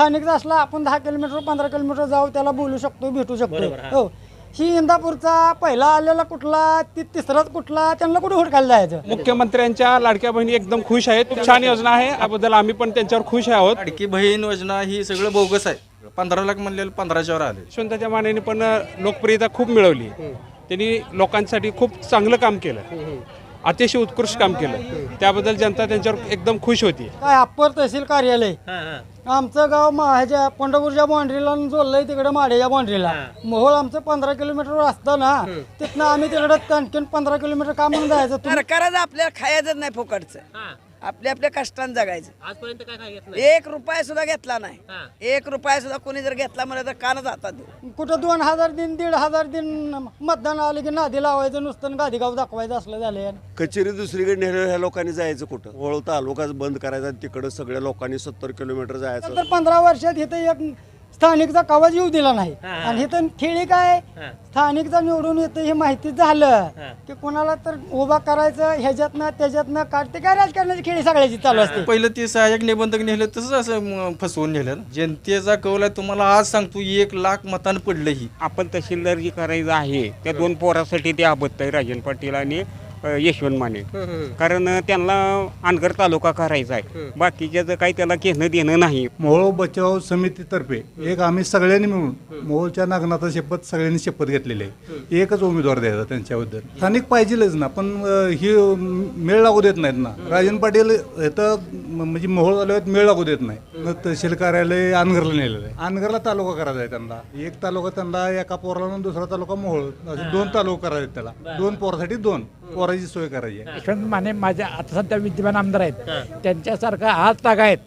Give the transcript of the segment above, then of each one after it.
स्थानिकचा असला आपण दहा किलोमीटर पंधरा किलोमीटर जाऊ त्याला बोलू शकतो भेटू बरोबर, शकतो हा. हो. ही इंदापूरचा पहिला आलेला कुठला ती तिसराच कुठला त्यांना कुठे हुडकायला जायचं? मुख्यमंत्र्यांच्या लाडक्या बहिणी एकदम खुश आहेत. खूप छान योजना आहे. याबद्दल आम्ही पण त्यांच्यावर खुश आहोत. लाडकी बहीण योजना ही सगळं बोगस आहे. पंधरा लाख म्हणलेलं पंधराच्यावर आले. यशवंताच्या मानेने पण लोकप्रियता खूप मिळवली. त्यांनी लोकांसाठी खूप चांगलं काम केलं. अतिशय उत्कृष्ट काम केलं. त्याबद्दल जनता त्यांच्यावर एकदम खुश होती. काय अप्पर तहसील कार्यालय. हा, हा. आमचं गाव मा- ह्याच्या पंढरपूरच्या बाउंड्रीला जोडलंय तिकडे माड्याच्या बाउंड्रीला. मोहोळ आमचं पंधरा किलोमीटर असतं ना तिथनं आम्ही तिकडे आणखीन पंधरा किलोमीटर का म्हणून जायचं सरकारच आपल्याला खायचं नाही फुकटचं. हा. आपल्या आपल्या कष्टानं जगायचं. आजपर्यंत काय काय घेत नाही एक रुपया सुद्धा घेतला हा. नाही एक रुपया सुद्धा कोणी जर घेतला म्हणलं तर कानच हातात देऊ. कुठं दोन हजार दिन दीड हजार दिन मतदान आलं की नादी लावायचं नुसतं गादी गाव दाखवायचं असलं झालं कचेरी दुसरीकडे नेलं ह्या लोकांनी जायचं कुठं? वळ तालुकाच बंद करायचा आणि तिकडं सगळ्या लोकांनी सत्तर किलोमीटर जायचं. तर पंधरा वर्षात इथं एक स्थानिकचा कवच येऊ दिला नाही हा. आणि इथं खेळी काय हा. स्थानिकचा निवडून येतं हे माहिती झालं हा. की कोणाला तर उभा करायचं ह्याच्यातनं त्याच्यातनं काढते काय राजकारणाची खेळी सगळ्याची चालू असते पहिलं ते सहाय्यक निबंधक नेलं तसंच असं म, फसवून नेलं. जनतेचा कौल आहे तुम्हाला आज सांगतो एक लाख मतानं पडलं ही आपण तहसीलदार जी करायचं आहे त्या दोन पोरासाठी ते आबत्त आहे राजन पाटील आणि अ, यशवंत माने. कारण त्यांना अनगर तालुका करायचा आहे. बाकीच्याचं काही त्याला घेणं देणं नाही. मोहोळ बचाव समितीतर्फे एक आम्ही सगळ्यांनी मिळून मोहोळच्या नागनाथा शपथ सगळ्यांनी शपथ घेतलेली आहे. एकच उमेदवार द्यायचा त्यांच्याबद्दल. स्थानिक पाहिजेलच ना पण अं, ही अं, मेळ लागू देत नाहीत ना. राजन पाटील इथं म- म्हणजे मोहोळ तालुक्यात मेळ लागू देत नाही. न तहसील कार्यालय अनगरला नेलेलं आहे. अनगरला तालुका करायचा आहे त्यांना. एक तालुका त्यांना एका पोराला आणि दुसरा तालुका मोहोळ. असे दोन तालुका करायचे आहेत त्याला दोन पोरासाठी दोन. पोराची सोय करायची आहे. यशवंत माने माझ्या आता सध्या विद्यमान आमदार आहेत. त्यांच्यासारखा हात तागा आहेत.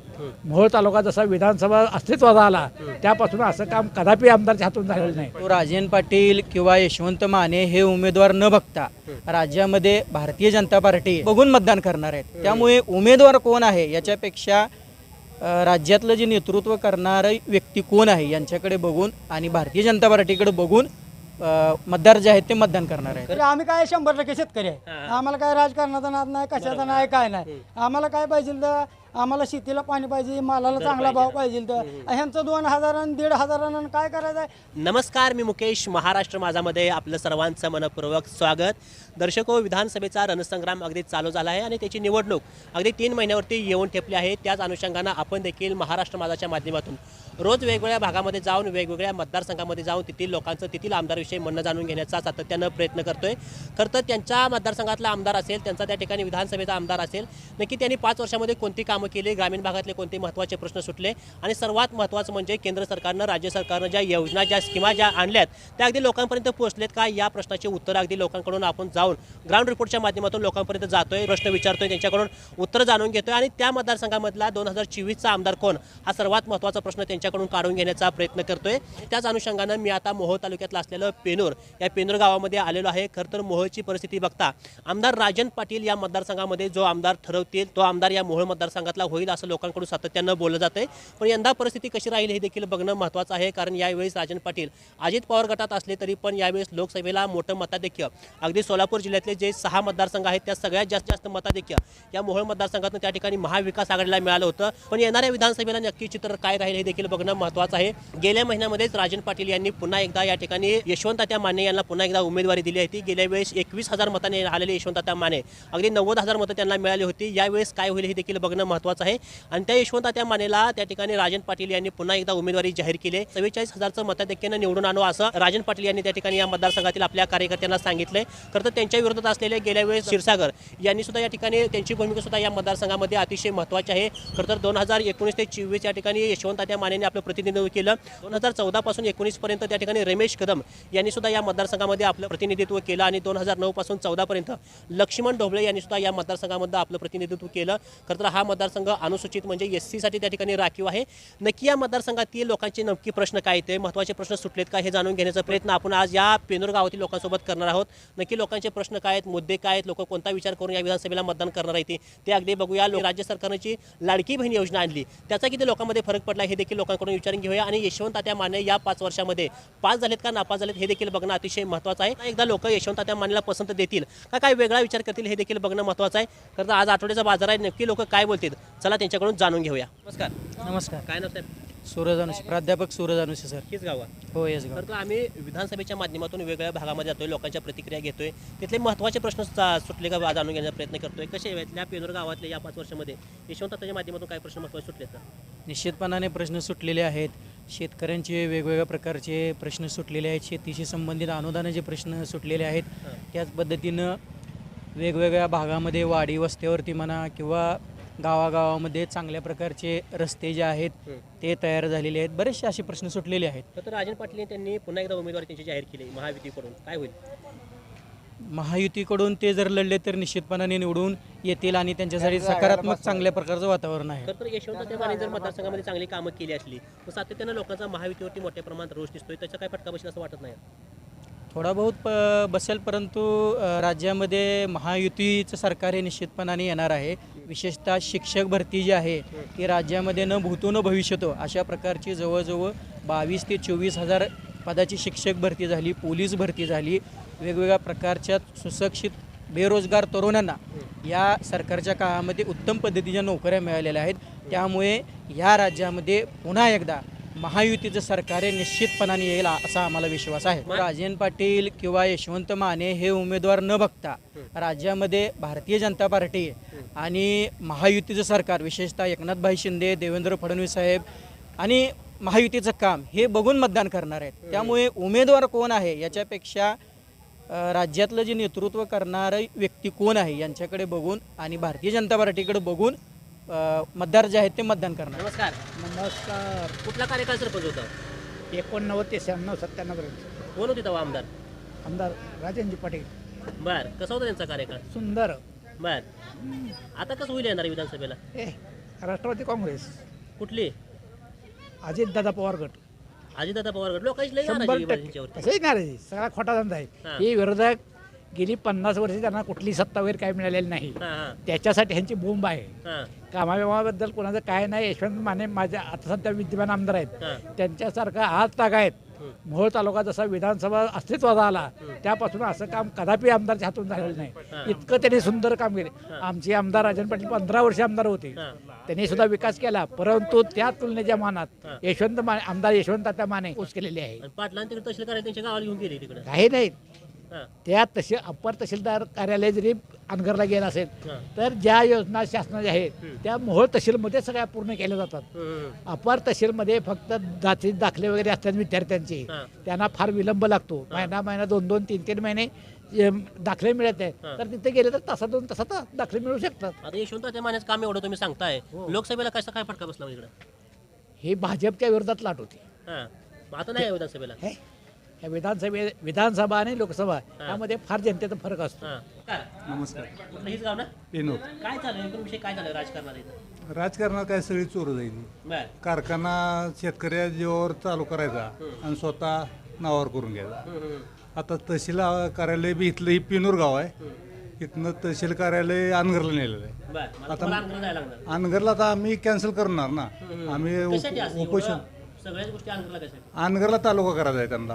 मोहोळ तालुका जसा विधानसभा अस्तित्वात आला त्यापासून असं काम कदापि आमदारच्या हातून झालेलं नाही. तो राजन पाटील किंवा यशवंत माने हे उमेदवार न बघता राज्यामध्ये भारतीय जनता पार्टी बघून मतदान करणार आहेत. त्यामुळे उमेदवार कोण आहे याच्यापेक्षा राज्यातलं जे नेतृत्व करणारं व्यक्ती कोण आहे यांच्याकडे बघून आणि भारतीय जनता पार्टीकडे बघून मतदार जे आहेत ते मतदान करणार आहेत. तर आम्ही काय शंभर टक्के शेतकरी आहे. आम्हाला काय राजकारणाचा नाद नाही कशाचा नाही काय नाही. आम्हाला काय पाहिजे तर आम्हाला शेतीला पाणी पाहिजे मालाला चांगला भाव पाहिजे. तर. ह्यांचं दोन हजारानं दीड हजारानं काय करायचं आहे नमस्कार मी मुकेश महाराष्ट्र माझामध्ये आपलं सर्वांचं मनपूर्वक स्वागत. दर्शको विधानसभेचा रणसंग्राम अगदी चालू झाला आहे आणि त्याची निवडणूक अगदी तीन महिन्यावरती येऊन ठेपली आहे. त्याच अनुषंगानं आपण देखील महाराष्ट्र माझाच्या माध्यमातून रोज वेगवेगळ्या भागामध्ये जाऊन वेगवेगळ्या मतदारसंघामध्ये जाऊन तेथील लोकांचं तेथील आमदारविषयी म्हणणं जाणून घेण्याचा सातत्यानं प्रयत्न करतोय. खरं तर त्यांच्या मतदारसंघातला आमदार असेल त्यांचा त्या ठिकाणी विधानसभेचा आमदार असेल नक्की त्यांनी पाच वर्षामध्ये कोणती कामं केली ग्रामीण भागातले कोणते महत्त्वाचे प्रश्न सुटले आणि सर्वात महत्त्वाचं म्हणजे केंद्र सरकारनं राज्य सरकारनं ज्या योजना ज्या स्कीमा ज्या आणल्यात त्या अगदी लोकांपर्यंत पोहोचलेत का? या प्रश्नाचे उत्तर अगदी लोकांकडून आपण जाऊन ग्राउंड रिपोर्टच्या माध्यमातून लोकांपर्यंत जातोय प्रश्न विचारतोय त्यांच्याकडून उत्तर जाणून घेतोय आणि त्या मतदारसंघामधला दोन हजार चोवीसचा आमदार कोण? हा सर्वात महत्त्वाचा प्रश्न त्यांच्याकडून काढून घेण्याचा प्रयत्न करतोय. त्याच अनुषंगानं मी आता मोहोळ तालुक्यातलं असलेलं पेनूर या पेनूर गावामध्ये आलेलो आहे. खरं तर मोहोळची परिस्थिती बघता आमदार राजन पाटील या मतदारसंघामध्ये जो आमदार ठरवतील तो आमदार या मोहोळ मतदारसंघातला होईल असं लोकांकडून सातत्यानं बोललं जातंय. पण यंदा परिस्थिती कशी राहील हे देखील बघणं महत्त्वाचं आहे कारण यावेळेस राजन पाटील अजित पवार गटात असले तरी पण यावेळेस लोकसभेला मोठं मताधिक्य. अगदी सोलापूर जिल्ह्यातले जे सहा मतदारसंघ आहेत त्या सगळ्यात जास्त जास्त मताधिक्य या मोहोळ मतदारसंघातून त्या ठिकाणी महाविकास आघाडीला मिळालं होतं. पण येणाऱ्या विधानसभेला नक्की चित्र काय राहील हे देखील बघणं महत्त्वाचं आहे. गेल्या महिन्यामध्येच राजन पाटील यांनी पुन्हा एकदा या ठिकाणी यशवंतात्या माने यांना पुन्हा एकदा उमेदवारी दिली होती. गेल्या वेळेस एकवीस हजार मताने आलेले यशवंतात्या माने अगदी नव्वद हजार मतं त्यांना मिळाली होती. यावेळेस काय होईल हे देखील बघणं महत्त्वाचं आहे. आणि त्या यशवंतात्या मानेला त्या ठिकाणी राजन पाटील यांनी पुन्हा एकदा उमेदवारी जाहीर केली. चव्वेचाळीस हजारचं मताधिक्यानं निवडून आणू असं राजन पाटील यांनी त्या ठिकाणी या मतदारसंघातील आपल्या कार्यकर्त्यांना सांगितलंय. तर तर त्यांच्या विरोधात असलेले गेल्या वेळेस क्षीरसागर यांनी सुद्धा या ठिकाणी त्यांची भूमिका सुद्धा या मतदारसंघामध्ये अतिशय महत्त्वाची आहे. खरं तर दोन हजार एकोणीस ते चोवीस या ठिकाणी यशवंत तात्या मानेने आपलं प्रतिनिधित्व केलं. दोन हजार चौदापासून एकोणीसपर्यंत त्या ठिकाणी रमेश कदम यांनी सुद्धा या मतदारसंघामध्ये आपलं प्रतिनिधित्व केलं आणि दोन हजार नऊपासून चौदापर्यंत लक्ष्मण ढोबळे यांनी सुद्धा या मतदारसंघामध्ये आपलं प्रतिनिधित्व केलं. खरं तर हा मतदारसंघ अनुसूचित म्हणजे एस सीसाठी त्या ठिकाणी राखीव आहे. नक्की या मतदारसंघातील लोकांचे नक्की प्रश्न काय ते महत्त्वाचे प्रश्न सुटलेत का हे जाणून घेण्याचा प्रयत्न आपण आज या पेनूर गावातील लोकांसोबत करणार आहोत. नक्की लोकांचे प्रश्न काय आहेत मुद्दे काय आहेत लोक कोणता विचार करून या विधानसभेला मतदान करणार आहेत ते? अगदी बघूया. राज्य सरकारने जी लाडकी बहीण योजना आणली. त्याचा किती लोकांमध्ये फरक पडला हे देखील लोकांकडून विचारून घेऊया. आणि यशवंत तात्या माने या पाच वर्षामध्ये पास झालेत का नापास झालेत हे देखील बघणं अतिशय महत्त्वाचं आहे. एकदा लोक यशवंत तात्या मानेला पसंत देतील का काय वेगळा विचार करतील हे देखील बघणं महत्त्वाचं आहे. खरं तर आज आठवड्याचा बाजार आहे नक्की लोक काय बोलतील चला त्यांच्याकडून जाणून घेऊया. नमस्कार. नमस्कार. काय नाव साहेब? सूरज अनुषे प्राध्यापक सूरज अनुषे सर. हीच गाव. आहे हो येस गाव. तर तो आम्ही विधानसभेच्या माध्यमातून वेगवेगळ्या भागामध्ये जातोय लोकांच्या प्रतिक्रिया घेतोय. तिथले महत्त्वाचे प्रश्न चा- सुटले का जाणून घेण्याचा प्रयत्न करतोय. कसे इथल्या पेनोर गावातले या पाच वर्षामध्ये? यशवंताच्या माध्यमातून काय प्रश्न महत्त्वाचे सुटले तर निश्चितपणाने प्रश्न सुटलेले आहेत. शेतकऱ्यांचे वेगवेगळ्या प्रकारचे प्रश्न सुटलेले आहेत. शेतीशी संबंधित अनुदानाचे प्रश्न सुटलेले आहेत. त्याच पद्धतीनं वेगवेगळ्या भागामध्ये वाडी वस्त्यावरती म्हणा किंवा गावागावामध्ये चांगल्या प्रकारचे रस्ते जे आहेत ते तयार झालेले आहेत. बरेचसे असे प्रश्न सुटलेले आहेत. तर राजन पाटील त्यांनी पुन्हा एकदा उमेदवारी त्यांची जाहीर केली महायुतीकडून. काय होईल? महायुतीकडून ते जर लढले तर निश्चितपणाने निवडून येतील आणि त्यांच्यासाठी सकारात्मक चांगल्या प्रकारचं वातावरण आहे. तर यशवंत माने जर मतदारसंघामध्ये चांगली कामं केली असली तर सातत्यानं लोकांचा महायुतीवरती मोठ्या प्रमाणात रोष दिसतोय. त्याचा काय फटका बसेल असं वाटत नाही? थोडा बहुत प बसेल परंतु राज्यामध्ये महायुतीचं सरकार हे निश्चितपणाने येणार आहे. विशेषतः शिक्षक भरती जी आहे ती राज्यामध्ये न भूतो न भविष्यतो अशा प्रकारची जवळजवळ बावीस ते चोवीस हजार पदाची शिक्षक भरती झाली पोलीस भरती झाली. वेगवेगळ्या प्रकारच्या सुशिक्षित बेरोजगार तरुणांना या सरकारच्या काळामध्ये उत्तम पद्धतीच्या नोकऱ्या मिळालेल्या आहेत. त्यामुळे या राज्यामध्ये पुन्हा एकदा महायुतीचं सरकार हे निश्चितपणाने येईल असा आम्हाला विश्वास आहे. राजेन पाटील किंवा यशवंत माने हे उमेदवार न बघता राज्यामध्ये भारतीय जनता पार्टी आणि महायुतीचं सरकार विशेषतः एकनाथभाई शिंदे देवेंद्र फडणवीस साहेब आणि महायुतीचं काम हे बघून मतदान करणार आहेत. त्यामुळे उमेदवार कोण आहे याच्यापेक्षा राज्यातलं जे नेतृत्व करणारं व्यक्ती कोण आहे यांच्याकडे बघून आणि भारतीय जनता पार्टीकडे बघून मतदार जे आहेत ते मतदान करणार. नमस्कार. नमस्कार. कुठला कार्यकाळ सरपंच होता? एकोणनव्वद ते शहाण्णव सत्त्याण्णवपर्यंत कोण होते तेव्हा आमदार? आमदार राजेंद्र पाटील. बर कसा होता त्यांचा कार्यकाळ? सुंदर. बर. आता कसं होईल येणार विधानसभेला? ए राष्ट्रवादी काँग्रेस. कुठली? अजितदादा पवार गट. अजितदादा पवार गट. लोकांची लई शंभर आहे टक्के. नाराजी. सगळा खोटा धंदा हां. आहे हे विरोधक गेली पन्नास वर्षे त्यांना कुठली सत्ता वगैरे काय मिळालेली नाही. त्याच्यासाठी ह्यांची बोंब आहे. हां. कामाबिमाबद्दल कोणाचं काय नाही यशवंत माने माझ्या आता सध्या विद्यमान आमदार आहेत. त्यांच्यासारखा हात ताग आहेत. मोहोळ तालुका जसा विधानसभा अस्तित्वात आला त्यापासून असं काम कदापि आमदारच्या हातून झालेलं नाही. इतकं त्यांनी सुंदर काम केले. आमचे आमदार राजन पाटील पंधरा वर्ष आमदार होते. त्यांनी सुद्धा विकास केला परंतु त्या तुलनेच्या मानात. यशवंत माने आमदार यशवंत माने ऊस केलेले आहे. काही नाही त्या तसे अप्पर तहसीलदार कार्यालय जरी अनगरला गेलं असेल तर ज्या योजना शासनाच्या आहेत त्या मोहोळ तहसीलमध्ये सगळ्या पूर्ण केल्या जातात. अपार तहसीलमध्ये फक्त जाती दाखले वगैरे असतात विद्यार्थ्यांचे. त्यांना फार विलंब लागतो. महिना महिना दोन दोन तीन तीन महिने दाखले मिळत. आहेत. तर तिथे गेले तर तासा दोन तासात दाखले मिळू शकतात. आता यशवंत त्या मानेचं काम एवढं तुम्ही सांगताय. हो. लोकसभेला कसा काय फटका बसला इकडे? ही भाजपच्या विरोधात लाट होती. आता नाही विधानसभेला. या विधानसभे विधानसभा आणि लोकसभा यामध्ये फार जनतेचा फरक असतो. हां. नमस्कार. कुठलं हीच गाव ना? पेनोर काय चालू एकूण विषय काय चालू राजकारणात इथं? राजकारणात काय सगळी चोर जाईल. बर. कारखाना शेतकऱ्या जीवावर चालू करायचा आणि स्वतः नावावर करून घ्यायचा. आता तहसील कार्यालय बी इथलं ही पिनूर गाव आहे. इथनं तहसील कार्यालय अनगरला नेलेलं आहे. बर मला तुम्हाला अंतर जायला लागणार. अनगरला आता आम्ही कॅन्सल करणार ना. आम्ही कशासाठी उप- असं उपोषण? सगळ्याच गोष्टी अंतरला कशासाठी? अनगरला तालुका करायचा आहे त्यांना.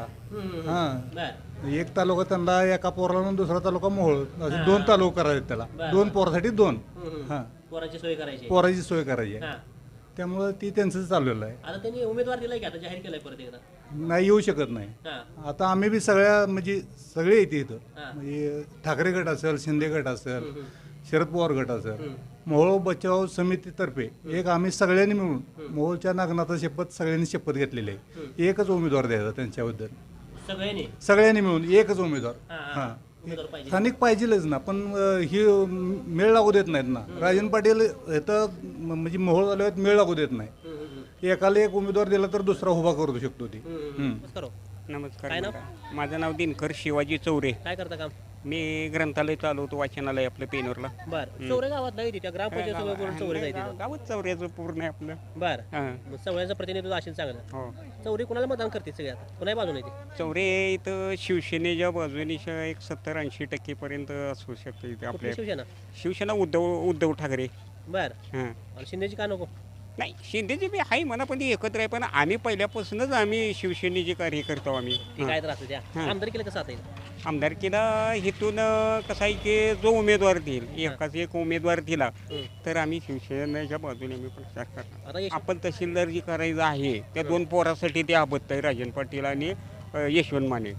हां. बर. एक तालुका त्यांना एका पोराला आणि दुसरा तालुका मोहोळ. असे दोन तालुका करायचे त्याला. दोन पोरासाठी दोन. हां. पोरांची सोय करायची. पोराची सोय करायची. आहे हां. त्यामुळं ती त्यांचं चाललेलं आहे. आता त्यांनी उमेदवार दिलाय की आता जाहीर केलाय परत एकदा? नाही येऊ शकत नाही. हां. आता आम्ही बी सगळ्या म्हणजे सगळे येते इथं. हां. म्हणजे ठाकरे गट असेल शिंदे गट असेल शरद पवार गट असेल. मोहोळ बचाव समितीतर्फे एक आम्ही सगळ्यांनी मिळून मोहोळच्या नागनाथ शपथ सगळ्यांनी शपथ घेतलेली आहे. एकच उमेदवार द्यायचा त्यांच्याबद्दल. सगळ्यांनी? सगळ्यांनी मिळून एकच उमेदवार. हां, हां. हां. स्थानिक पाहिजेलच ना पण ही मेळ लागू देत नाहीत ना. राजन पाटील इथं म- म्हणजे मोहोळ तालुक्यात मेळ लागू देत नाही. एकाला एक उमेदवार दिला तर दुसरा उभा करू शकतो ती? नमस्कार. माझं नाव दिनकर शिवाजी चौरे. काय करता काम? मी ग्रंथालय चालवतो वाचनालय आपलं पेनूरला. बर. चौरे गावात नाही तिथे ग्रामपंचायत सगळं करून चौरे गावच चौऱ्याचं पूर्ण आहे आपलं. बर. हां. मग चौऱ्याचं प्रतिनिधित्व असेल चांगलं. हो. चौरी कुणाला मतदान करते सगळ्यात कुणाही बाजून येते चौरे इथं शिवसेनेच्या बाजूने श- एक सत्तर ऐंशी टक्केपर्यंत असू शकते इथे कुठली आपल्या शिवसेना? शिवसेना उद्धव उद्धव ठाकरे. बर. हां. आणि शिंदेची का नको? नाही शिंदेची बी आहे म्हणा पण ती एकत्र आहे पण आम्ही पहिल्यापासूनच आम्ही शिवसेनेचे कार्य करतो आम्ही. ती काय त्रास त्या हां. आमदार केलं कसं आता येईल आमदारकीला इथून अं, कसं आहे की जो उमेदवार देईल एकाच एक उमेदवार दिला तर आम्ही शिवसेनेच्या बाजूने आम्ही प्रचार करणार आता यश- आपण तहसीलदार जी करायचं आहे त्या दोन पोरासाठी ते आबद्ध आहे राजन पाटील आणि अं, यशवंत माने.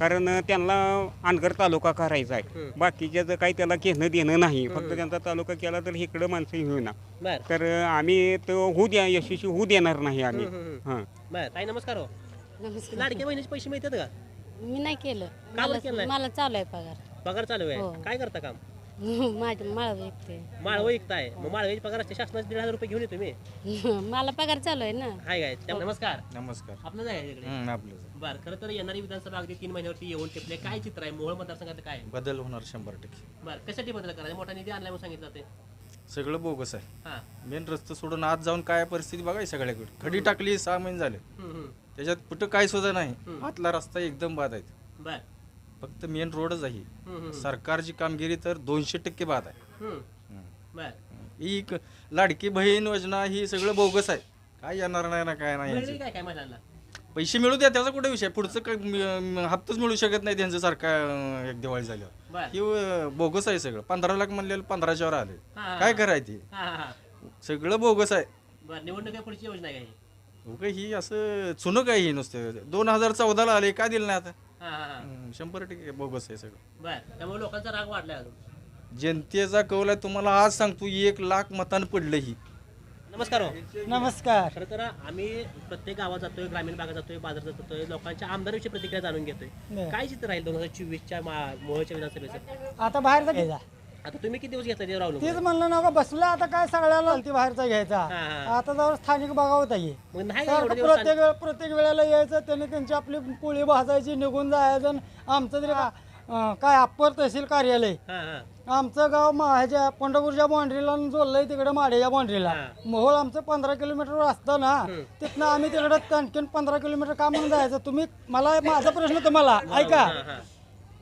कारण त्यांना अनगर तालुका करायचा आहे. बाकीच्याचं काही त्याला घेणं देणं नाही फक्त त्यांचा तालुका केला तर इकडं माणसं होईना बर. तर आम्ही तो होऊ द्या यशस्वी होऊ देणार नाही आम्ही. हां. बर ताई नमस्कार हो. नमस्कार. लाडक्या बहिणीचे पैसे मिळतात का? मी नाही केलं. का बरं केलं मला नाही? मला चालू आहे पगार. पगार चालू हो. आहे काय करता काम? माझं माळ विकते. माळव विकताय. मग माळव्याची पगार असते शासनाचे दीड हजार रुपये घेऊन येतो मी. मला पगार चालू आहे ना. हाय काय नमस्कार. नमस्कार. आपलं जाय तिकडे आपलं बर खरं तर येणारी विधानसभा अगदी तीन महिन्यावरती येऊन टिपले. काय चित्र आहे? मोहोळ मतदारसंघात काय? आहे? बदल होणार शंभर टक्के. बर कशासाठी बदल करायचा? मोठा निधी आणलाय म्हणून सांगितलं ते. सगळं बोगस आहे. हा. मेन रस्ता सोडून आज जाऊन काय परिस्थिती बघाय सगळ्याकडे. खडी टाकली सहा महिने झाले. हम्म, हम्म. त्याच्यात कुठं काय सुद्धा नाही. आतला रस्ता एकदम बाद आहे. बर. फक्त मेन रोडच आहे. सरकारची कामगिरी तर दोनशे टक्के बाद आहे. हम्म. बर. ही क- लाडकी बहीण योजना ही सगळं बोगस आहे. काय येणार नाही ना काय नाही यांचं. काय काय पैसे मिळू द्या त्याचा कुठे विषय? पुढचं काय म- हप्ताच मिळू शकत नाही त्यांचं सरकार अं, एक दिवाळी झाल्यावर. बर. ही अं, बोगस आहे सगळं. पंधरा लाख म्हणलेलं पंधराच्यावर आले. हा. काय करायचे? हा हा हा. सगळं बोगस आहे. बर निवडणूक पुढची योजना आहे? का ही उगा ही असं चुनक आहे ही नुसतं. दोन हजार चौदाला आले का दिलं नाही आता? हा हा हा. हम्म, शंभर टक्के बोगस आहे सगळं. बर त्यामुळे लोकांचा राग वाढलाय अजून. जनतेचा कौल आहे तुम्हाला आज सांगतो एक लाख मतानं पडलं ही. नमस्कार हो. नमस्कार. खरं तर आम्ही प्रत्येक गावात जातोय ग्रामीण भागात जातोय बाजारात जातोय लोकांच्या आमदारांची प्रतिक्रिया जाणून घेतोय. बरं. काय चित्र राहील दोन हजार चोवीसच्या मोहच्या विधानसभेचं? आता बाहेरचा घ्यायचा आता तुम्ही किती दिवस घेतला तेच म्हणलं ना का बसलं आता काय सगळ्याला ती बाहेरचा घ्यायचा. हा, हा. आता जवळ स्थानिक बघावत आहे मग नाही का एवढे सारखं दिवस प्रत्येक वेळ प्रत्येक वेळेला यायचं त्यांनी त्यांची आपली पोळी भाजायची निघून जायचं. आणि आमचं तरी का- अं, काय अप्पर तहसील कार्यालय. हा हा. आमचं गाव मा- ह्याच्या पंढरपूरच्या बाउंड्रीला जोडलंय तिकडे माडेच्या बाउंड्रीला हा. मोहोळ आमचं पंधरा किलोमीटर असतं ना तिथनं आम्ही तिकडे आणखीन पंधरा किलोमीटर का म्हणून जायचं? तुम्ही मला माझा प्रश्न तुम्हाला ऐका. हा, हा.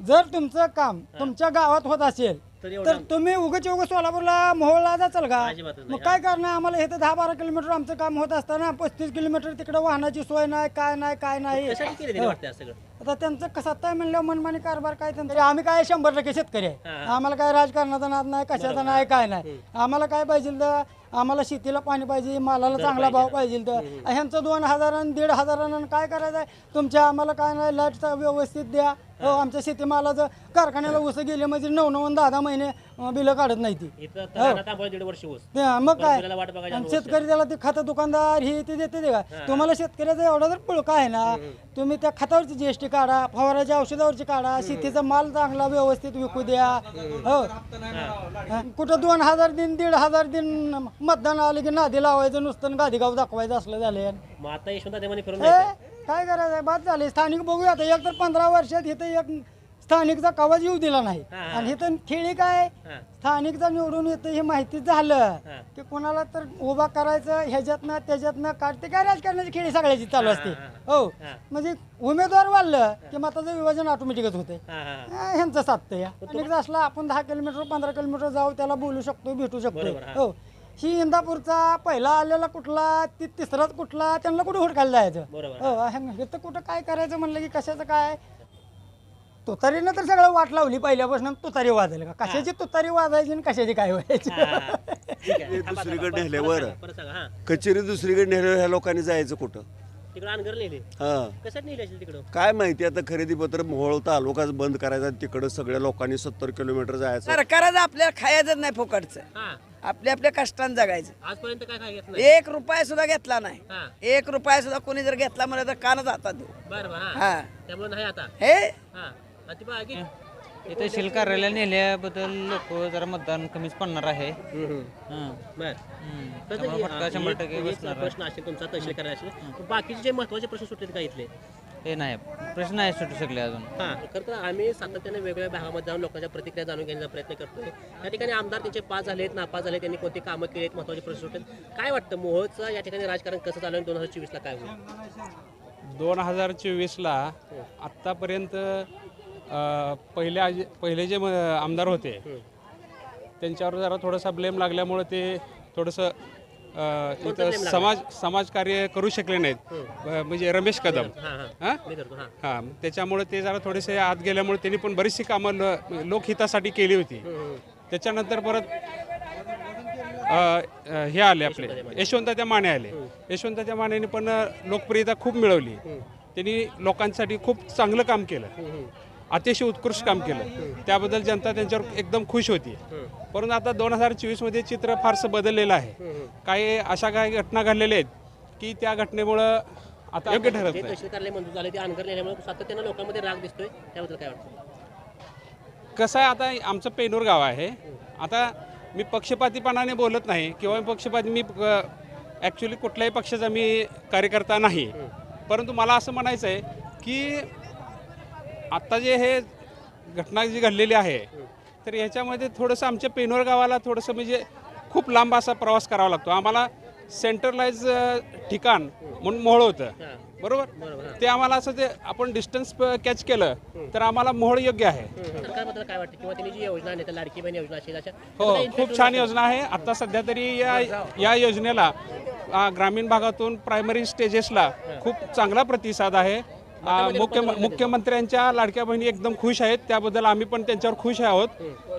जर तुमचं काम तुमच्या गावात होत असेल तर एवढं तुम्ही उगाच उगाच सोलापूरला मोहोळला जाचाल का? अजिबातच नाही. मग काय करणार? आम्हाला हे तर दहा बारा किलोमीटर आमचं काम होत असताना पस्तीस किलोमीटर तिकडे वाहनाची सोय नाही काय नाही काय नाही. कशासाठी केले ते. वाटतं असं सगळं? आता त्यांचं कसं म्हणलं मनमानी कारभार काय त्यांचं? आम्ही काय शंभर टक्के शेतकरी आहे. हा. आम्हाला काय राजकारणाचा नाद नाही कशाचा नाही काय नाही. आम्हाला काय पाहिजे तर आम्हाला शेतीला पाणी पाहिजे मालाला चांगला भाव पाहिजे तर. ह्यांचं दोन हजारानं दीड हजारानं काय करायचं आहे? तुमच्या आम्हाला काय नाही लाईटचा व्यवस्थित द्या. हो आमच्या शेतीमालाचं कारखान्याला ऊस गेले म्हणजे नऊ नऊ दहा दहा महिने बिलं काढत नाही ती. इथं तलाना तांबोळी दीड वर्ष ऊस. ते, मग काय? वाट बघायची आणि शेतकरी त्याला ते खतं दुकानदार हे ते देते ते का? तुम्हाला शेतकऱ्याचा एवढा जर पुळका आहे ना तुम्ही त्या खतावरची जीएसटी काढा फवाराच्या औषधावरची काढा शेतीचा माल चांगला व्यवस्थित विकू द्या. हो. हा. कुठं दोन हजार दिन दीड हजार दिन मतदान आले की नादी लावायचं नुसतं आणि गादी गाव दाखवायचं असलं झालं. मग आता यशवंत देवानी करून ए, नाही काय करायचं बाद झाले. स्थानिक बघूया आता. एक तर पंधरा वर्षात इथं एक स्थानिकचा कवच येऊ दिला नाही. हा, हा. आणि इथं खेळी काय? हा. स्थानिकचा निवडून येतं हे माहिती झालं हा. की कोणाला तर उभा करायचं ह्याच्यातनं त्याच्यातनं काढते काय राजकारणाची खेळी सगळ्याची चालू असते. हा, हो. हा. म्हणजे उमेदवार वाढलं की मताचं विभाजन ऑटोमॅटिकच होते हा हा हा, ह्यांचं साधतं या असला आपण दहा किलोमीटर पंधरा किलोमीटर जाऊ त्याला बोलू शकतो भेटू शकतो बरोबर, हा. हो. ही इंदापूरचा पहिला आलेला कुठला ती तिसराच कुठला त्यांना कुठे हुडकायला जायचं बरोबर. हो हे तर कुठं काय करायचं म्हणलं की कशाचं काय तुतारीनं तर सगळं वाट लावली पहिल्यापासून तुतारी वाजायला का कशाची तुतारी वाजायची आणि कशाची काय व्हायची हा. ठीक आहे ते थांबा, दुसरीकडे. नेल्यावर. परत सांगा, परत सांगा हा कचेरी दुसरीकडे नेल्यावर ह्या लोकांनी जायचं कुठं तिकडं अनगर नेले. हा. कशात नेले असेल तिकडं? काय माहिती आता खरेदी पत्र मोहोळ तालुकाच बंद करायचा तिकडं सगळ्या लोकांनी सत्तर किलोमीटर जायचं. सरकारच आपल्याला खायचं नाही फुकटचं. हा. आपल्या आपल्या कष्टानं जगायचं. आजपर्यंत काय काय घेतलं एक रुपया सुद्धा घेतला नाही. हा. एक रुपया सुद्धा कोणी जर घेतला मला तर कानच हातात देऊ. बरं बरं हा. हा. त्यामुळे नाही आता? हे? हा. इथे शिल कार्यालय नेल्याबद्दल लोक जरा मतदान कमीच पडणार आहे. हां. बर. हम्म. तर त्यामुळे ते- फटका हा, शंभर एक- टक्के एक बसणार आहे. प्रश्न असेल तुमचा तहसील करायला असेल पण बाकीचे जे महत्त्वाचे प्रश्न सुटलेत का इथले? हे नाही. प्रश्न नाही सुटू शकले अजून. हा. खरं तर आम्ही सातत्याने वेगवेगळ्या भागामध्ये जाऊन लोकांच्या प्रतिक्रिया जाणून घेण्याचा प्रयत्न करतोय. त्या ठिकाणी आमदार त्यांचे पास झालेत नापास झाले त्यांनी कोणती कामं केली आहेत महत्त्वाचे प्रश्न सुटलेत. काय वाटतं मोहोळचं या ठिकाणी राजकारण कसं चालू दोन हजार चोवीसला काय होईल? दोन हजार चोवीसला आत्तापर्यंत अ, पहिले आज- पहिले जे आमदार होते त्यांच्यावर जरा थोडासा ब्लेम लागल्यामुळे ते थोडंसं इथं? समाज समाजकार्य करू शकले नाहीत. म्हणजे रमेश कदम. हां हां. त्याच्यामुळे ते जरा थोडेसे आत गेल्यामुळे त्यांनी पण बरीचशी कामं लोकहितासाठी केली होती. त्याच्यानंतर परत हे आले आपले. यशवंत त्या माने आले. यशवंत त्या मानेने पण लोकप्रियता खूप मिळवली. त्यांनी लोकांसाठी खूप चांगलं काम केलं. अतिशय उत्कृष्ट काम केलं. त्याबद्दल जनता त्यांच्यावर एकदम खुश होती. परंतु आता दोन हजार चोवीसमध्ये चित्र फारसं बदललेलं आहे. काही अशा काही घटना घडलेल्या आहेत की त्या घटनेमुळं आता योग्य ठरत सातत्यानं लोकांमध्ये राग दिसतोय. त्याबद्दल काय वाटतं? कसं आहे आता आमचं पेनूर गाव आहे. आता मी पक्षपातीपणाने बोलत नाही किंवा पक्षपाती मी ॲक्च्युली कुठल्याही पक्षाचा मी कार्यकर्ता नाही. परंतु मला असं म्हणायचं आहे की आत्ता जे हे घटना जी घडलेली आहे तर याच्यामध्ये थोडंसं आमच्या पेनोर गावाला थोडंसं म्हणजे खूप लांब असा प्रवास करावा लागतो. आम्हाला सेंट्रलाइज ठिकाण म्हणून मोहळ होतं. बरोबर? ते आम्हाला असं ते आपण डिस्टन्स कॅच केलं तर आम्हाला मोहळ योग्य आहे. हो खूप छान योजना आहे. आता सध्या तरी या या योजनेला ग्रामीण भागातून प्रायमरी स्टेजेसला खूप चांगला प्रतिसाद आहे. मुख्य मुख्यमंत्र्यांच्या लाडक्या बहिणी एकदम खुश आहेत. त्याबद्दल आम्ही पण त्यांच्यावर खुश आहोत.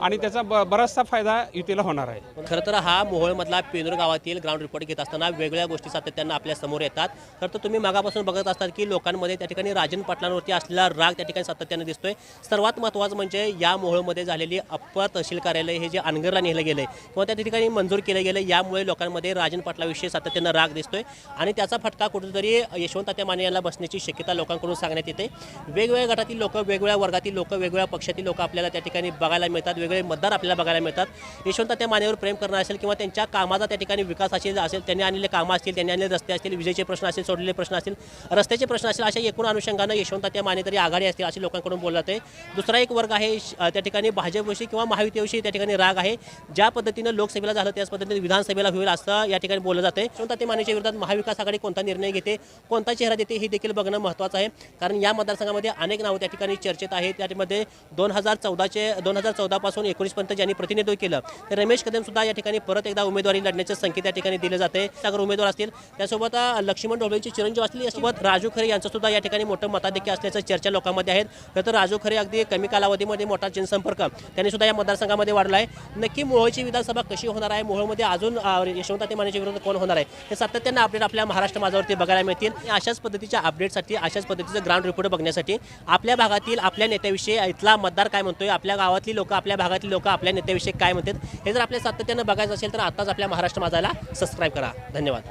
आणि त्याचा ब- बराचसा फायदा युतीला होणार आहे. खरं तर हा मोहोळमधला पेनूर गावातील ग्राउंड रिपोर्ट घेत असताना वेगवेगळ्या गोष्टी सातत्यानं आपल्यासमोर येतात. खरं तर तुम्ही मागापासून बघत असतात की लोकांमध्ये त्या ठिकाणी राजन पाटलांवरती असलेला राग त्या ठिकाणी सातत्यानं दिसतोय. सर्वात महत्त्वाचं म्हणजे या मोहोळमध्ये झालेली अप्पर तहसील कार्यालय हे जे अनगरला नेलं गेलं किंवा त्या ठिकाणी मंजूर केलं गेलं यामुळे लोकांमध्ये राजन पाटलाविषयी सातत्यानं राग दिसतोय. आणि त्याचा फटका कुठेतरी यशवंत त्या माने यांना बसण्याची शक्यता लोकांकडून सांगण्यात येते. वेगवेगळ्या गटातील लोक वेगवेगळ्या वर्गातील लोक वेगवेगळ्या पक्षातील लोक आपल्याला त्या ठिकाणी बघायला मिळतात. वेगवेगळे मतदार आपल्याला बघायला मिळतात. यशवंत त्या मानेवर प्रेम करणं असेल किंवा त्यांच्या कामाचा त्या ठिकाणी विकास असेल असेल त्यांनी आणलेले कामं असतील त्यांनी आणलेले रस्ते असतील विजेचे प्रश्न असतील सोडलेले प्रश्न असतील रस्त्याचे प्रश्न असतील अशा एकूण अनुषंगानं यशवंत त्या माने तरी आघाडी असतील असे लोकांकडून बोललं जाते. दुसरा एक वर्ग आहे श- त्या ठिकाणी भाजपविषयी किंवा महायुतीविषयी त्या ठिकाणी राग आहे. ज्या पद्धतीनं लोकसभेला झालं त्याच पद्धतीने विधानसभेला होईल असं या ठिकाणी बोललं जाते. यशवंत ते मानेच्या विरोधात महाविकास आघाडी कोणता निर्णय घेते कोणता चेहरा देते हे देखील बघणं महत्त्वाचं आहे. कारण या मतदारसंघामध्ये अनेक नावं त्या ठिकाणी चर्चेत आहेत. त्यामध्ये दोन हजार चौदाचे दोन हजार चौदापासून एकोणीसपर्यंत ज्यांनी प्रतिनिधित्व केलं तर रमेश कदम सुद्धा या ठिकाणी परत एकदा उमेदवारी लढण्याचे संकेत या ठिकाणी दिले जाते. सागर उमेदवार असतील. त्यासोबत लक्ष्मण ढोबळेचे चिरंजीव असतील. यासोबत राजू खरे यांचं सुद्धा या ठिकाणी मोठं मताधिक्य असल्याचं चर्चा लोकांमध्ये आहेत. तर राजू खरे अगदी कमी कालावधीमध्ये मोठा जनसंपर्क त्यांनी सुद्धा या मतदारसंघामध्ये वाढला आहे नक्की मोहोळची विधानसभा कशी होणार आहे? मोहोळमध्ये अजून यशवंत ते मानेच्या विरोधात कोण होणार आहे? हे सातत्यानं अपडेट आपल्या महाराष्ट्र माझावरती बघायला मिळतील. आणि अशाच पद्धतीच्या अपडेटसाठी अशाच पद्धतीचं ग्राउंड रिपोर्ट बघण्यासाठी. आपल्या भागातील आपल्या नेत्याविषयी इथला मतदार काय म्हणतोय? आपल्या गावातली लोक आपल्या भागातली लोक आपल्या नेत्याविषयी काय म्हणतात? हे जर आपल्या सातत्यानं बघायचं असेल तर आताच आपल्या महाराष्ट्र माझाला सबस्क्राईब करा. धन्यवाद.